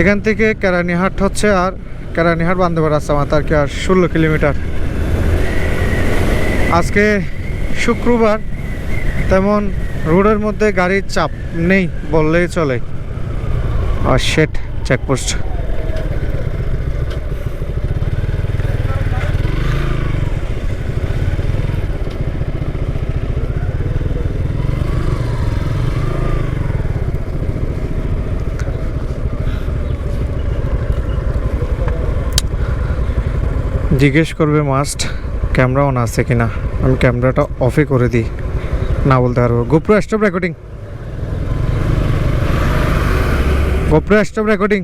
এখান থেকে কেরানিহাট হচ্ছে আর কেরানিহাট বান্ধব রাস্তা আমার তার কি, আর ষোলো কিলোমিটার। আজকে শুক্রবার, তেমন রোডের মধ্যে গাড়ির চাপ নেই বললেই চলে। আর শেট চেকপোস্ট জিজ্ঞেস করবে, মাস্ট ক্যামেরা অন আছে কি না আমি ক্যামেরাটা অফে করে দিই। না বলতে পারব। GoPro stop recording GoPro stop recording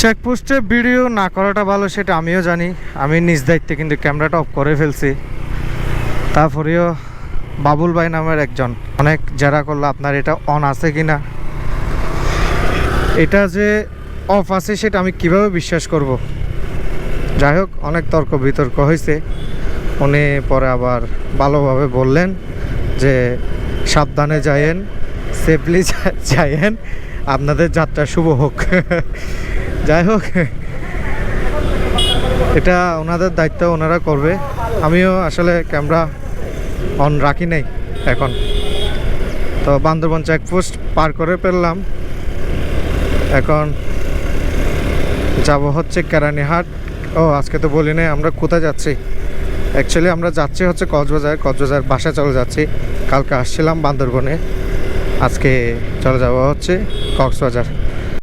চেকপোস্টে video না করাটা ভালো, সেটা আমিও জানি। আমি নিজ দায়িত্বে কিন্তু ক্যামেরাটা অফ করে ফেলছি। তারপরেও বাবুল ভাই নামের একজন। অনেক জেরা করল, আপনার এটা অন আছে কিনা? এটা যে অফ আছে সেটা আমি কীভাবে বিশ্বাস করব? যাই হোক অনেক তর্ক বিতর্ক হয়েছে উনি পরে আবার ভালোভাবে বললেন যে, সাবধানে যায়েন সেফলি যায়েন আপনাদের যাত্রা শুভ হোক। যাই হোক এটা ওনাদের দায়িত্ব, ওনারা করবে। আমিও আসলে ক্যামেরা অন রাখি নাই এখন। তো বান্দরবন চেকপোস্ট পার করে ফেললাম। এখন যাব হচ্ছে কেরানীহাট। ও, আজকে তো বলি নাই, আমরা কোথায় যাচ্ছি? অ্যাকচুয়ালি আমরা যাচ্ছি হচ্ছে কক্সবাজার কক্সবাজার বাসা চলে যাচ্ছি। কালকে আসছিলাম বান্দরবনে। আজকে চলে যাওয়া হচ্ছে কক্সবাজার।